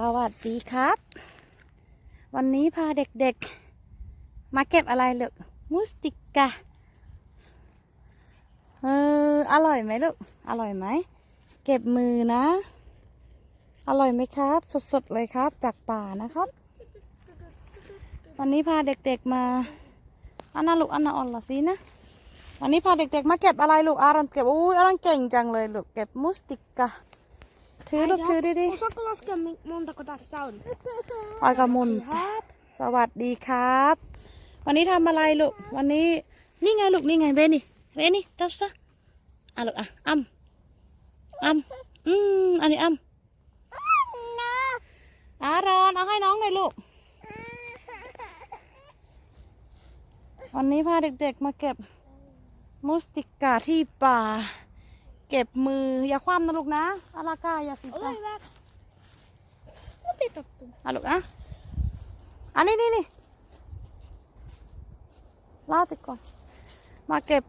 สวัสดีครับ วันนี้พาเด็กๆ มาเก็บอะไรลูกมูสติกาเอออร่อยไหมลูกอร่อยไหม เก็บมือนะ อร่อยไหมครับ สดๆเลยครับ จากป่านะครับ วันนี้พาเด็กๆมาอันนาลูกอันนาออนละสินะวันนี้พาเด็กๆ มาเก็บอะไรลูกอารันเก็บอุ้ยอารันเก่งจังเลยลูกเก็บมูสติกา ถือลูกถือดิดิ Osaatko laskea mi- montako tässä on? ออยกระมุน Hap. สวัสดีครับ วันนี้ทำอะไรลูก วันนี้ นี่ไงลูก นี่ไงเบนี่ เบนี่ตัสซะอะลูกอะอ้ำอ้ำอืมอันนี้อ้ำอารอนเอาให้น้องหน่อยลูก วันนี้พาเด็กๆมาเก็บมุสติกาที่ป่า เก็บมืออย่าคว่ำนะลูกนะอาลากาอย่าสิจ้ะ Ole hyvä. Otettu. อะลูกอะอันนี้นี่นี่ลาดติดก่อน มาเก็บ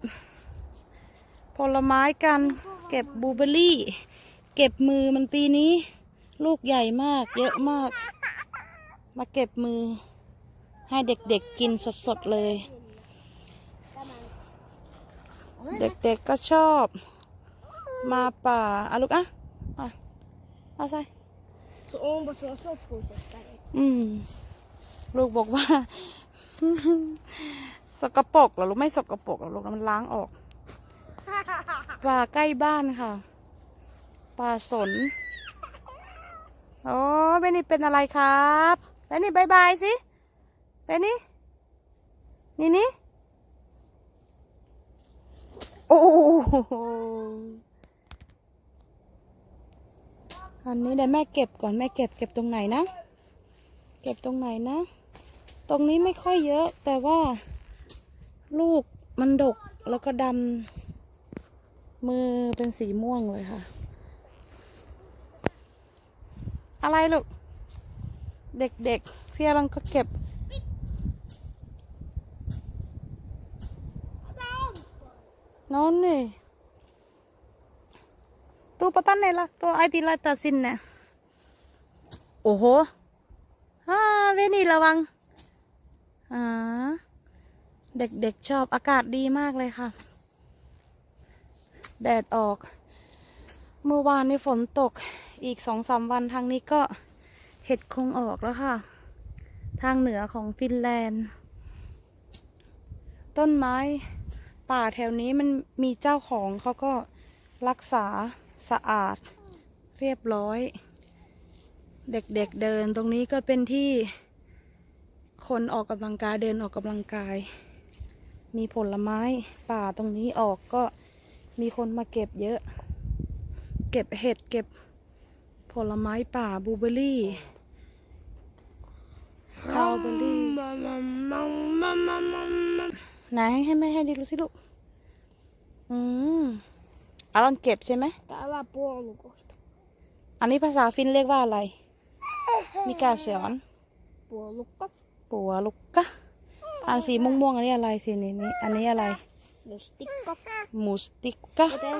ผลไม้กัน เก็บบลูเบอรรี่ เก็บมือมันปีนี้ ลูกใหญ่มาก เยอะมาก มาเก็บมือ ให้เด็กๆกินสดๆเลย เด็กๆก็ชอบ มาป่าอะลูกอะอะเอาใส่ Se onpa se on soppuisesta. อืมลูกบอกว่า สกปรกเหรอลูกไม่สกปรกเหรอลูกมันล้างออกป่าใกล้บ้านค่ะป่าสนโอ้เบนนี่เป็นอะไรครับเบนนี่บายบายสิเบนนี่นี่นี่โอ้โห อันนี้เดี๋ยวแม่เก็บก่อนแม่เก็บเก็บตรงไหนนะ เก็บตรงไหนนะ ตรงนี้ไม่ค่อยเยอะ แต่ว่าลูกมันดกแล้วก็ดำมือเป็นสีม่วงเลยค่ะ อะไรลูก เด็กๆพี่อลังก็เก็บน้องนี่ ตัวปะตันไหนล่ะตัวไอติลาตาซินนี่ยโอ้โหฮ่าเวนี่ระวังอ่าเด็กๆชอบอากาศดีมากเลยค่ะ แดดออก เมื่อวานนี่ฝนตกอีกสองสามวันทางนี้ก็เห็ดคงออกแล้วค่ะ ทางเหนือของฟินแลนด์ ต้นไม้ป่าแถวนี้มันมีเจ้าของเขาก็รักษา สะอาดเรียบร้อย เด็กๆเเดินตรงนี้ก็เป็นที่คนออกกำลังกายเดินออกกำลังกาย มีผลไม้ป่าตรงนี้ออกก็มีคนมาเก็บเยอะ เก็บเห็ดเก็บผลไม้ป่าบูเบอร์รี่คาวเบอร์รี่ไหนให้แม่ให้ดิดูสิลูก อืม อารอนเก็บใช่ไหม Täällä puolukoita. อันนี้ภาษาฟินเรียกว่าอะไร มิกาเซียน Puolukka. ปัวลุกกะอันสีม่วงๆอันนี้อะไรสีนี้นี่อันนี้อะไร Mustikka. มูสติกกะ Joten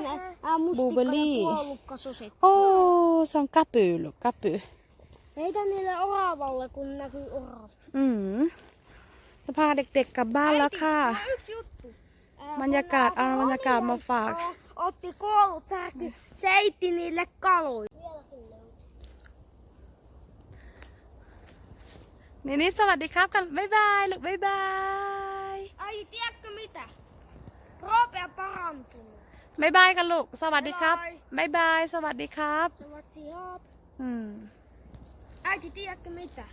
ää, mustikka Buubeli. ja puolukka sosit. โอ้สังกะปือลูกกะปือ Heitä niille oravalle, kun näkyy orava. อืมจะพาเด็กๆกลับบ้านแล้วค่ะ Äiti, yksi juttu. Ää, บรรยากาศเอาบรรยากาศมาฝาก O- Otti koulut särki, seitti niille kaloja. นี่นี่สวัสดีครับกันบ๊ายบายลูกบ๊ายบาย Ai, tiedätkö mitä? Roope on parantunut. บ๊ายบายกันลูก สวัสดีครับบ๊ายบายบ๊ายบายสวัสดีครับ Se vatti haap. อืม Äiti, tiedätkö mitä?